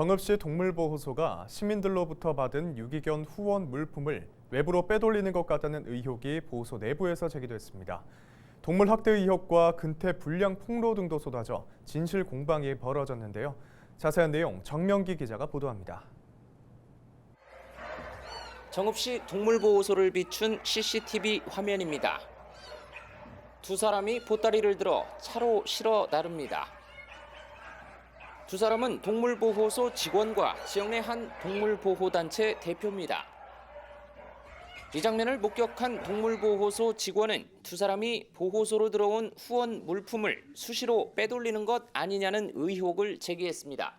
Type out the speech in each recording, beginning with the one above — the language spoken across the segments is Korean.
정읍시 동물보호소가 시민들로부터 받은 유기견 후원 물품을 외부로 빼돌리는 것 같다는 의혹이 보호소 내부에서 제기됐습니다. 동물 학대 의혹과 근태 불량 폭로 등도 쏟아져 진실 공방이 벌어졌는데요. 자세한 내용 정명기 기자가 보도합니다. 정읍시 동물보호소를 비춘 CCTV 화면입니다. 두 사람이 보따리를 들어 차로 실어 나릅니다. 두 사람은 동물보호소 직원과 지역 내 한 동물보호단체 대표입니다. 이 장면을 목격한 동물보호소 직원은 두 사람이 보호소로 들어온 후원 물품을 수시로 빼돌리는 것 아니냐는 의혹을 제기했습니다.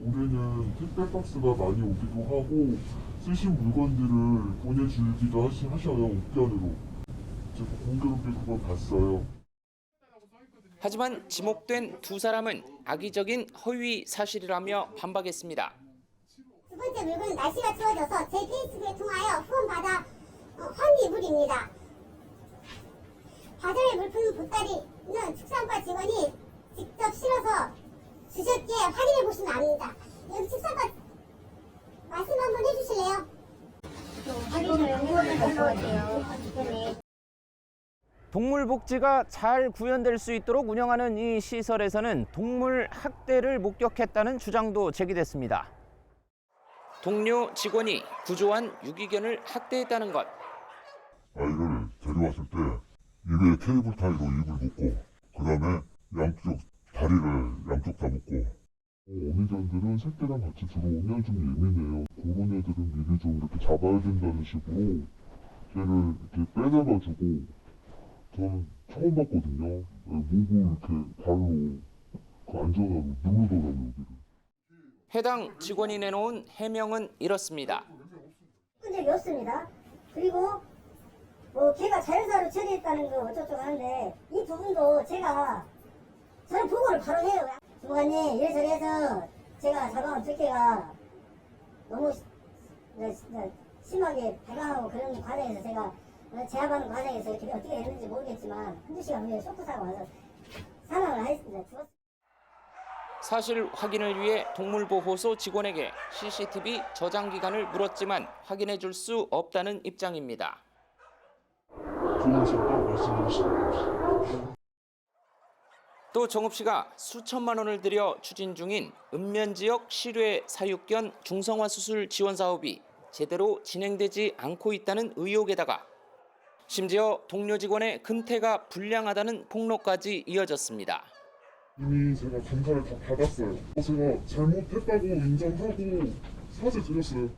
올해는 택배 박스가 많이 오기도 하고 쓰신 물건들을 보내주기도 하셔요 옥견으로 제가 공교롭게 그걸 봤어요 하지만 지목된 두 사람은 악의적인 허위 사실이라며 반박했습니다. 두 번째 물건은 날씨가 추워져서 제 페이스북에 통하여 후원받아 어, 환기물입니다. 바다의 물품 보따리는 축산과 직원이 직접 실어서 주셨기에 확인해 보시면 압니다. 여기 축산과 말씀 한번 해주실래요? 확인을 해보면 될것 같아요. 동물 복지가 잘 구현될 수 있도록 운영하는 이 시설에서는 동물 학대를 목격했다는 주장도 제기됐습니다. 동료 직원이 구조한 유기견을 학대했다는 것. 아이를 데려왔을 때 입에 케이블 타이로 입을 묶고 그 다음에 양쪽 다리를 양쪽 다 묶고 어, 어미견들은 새끼랑 같이 들어오면 좀 예민해요 그런 애들은 미리 좀 이렇게 잡아야 된다는 식으로 걔를 이렇게 빼내가지고 저는 처음 봤거든요 목을 이렇게 발로 그 안전하로 누르더라고요 여기를 해당 직원이 내놓은 해명은 이렇습니다. 본 적이 없습니다. 그리고 뭐 걔가 자연사로 처리했다는 거 어쩌고 하는데 이 부분도 제가 저는 보고를 바로 해요. 주무관님 이래저래 해서 제가 잡아온 들개가 너무 시- 네, 진짜 심하게 발광하고 그런 과정에서 제가 제압하는 과정에서 이렇게 어떻게 했는지 모르겠지만 한두 시간 후에 쇼크사가 와서 사망을 했습니다. 죽었습니다. 사실 확인을 위해 동물보호소 직원에게 CCTV 저장 기간을 물었지만 확인해 줄 수 없다는 입장입니다. 또 정읍 씨가 수천만 원을 들여 추진 중인 읍면 지역 실외 사육견 중성화 수술 지원 사업이 제대로 진행되지 않고 있다는 의혹에다가 심지어 동료 직원의 근태가 불량하다는 폭로까지 이어졌습니다. 이미 제가 감사를 다 받았어요. 제가 잘못했다고 인정하고 사죄 드렸어요.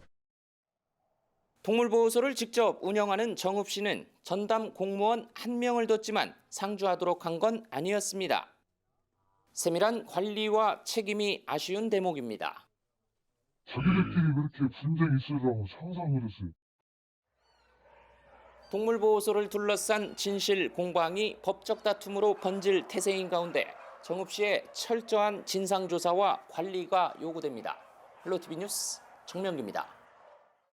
동물보호소를 직접 운영하는 정읍 씨는 전담 공무원 한 명을 뒀지만 상주하도록 한 건 아니었습니다. 세밀한 관리와 책임이 아쉬운 대목입니다. 자기들끼리 왜 이렇게 분쟁 있으려고 상상을 했어요. 동물보호소를 둘러싼 진실 공방이 법적 다툼으로 번질 태세인 가운데 정읍 씨의 철저한 진상조사와 관리가 요구됩니다. 헬로티비 뉴스 정명기입니다.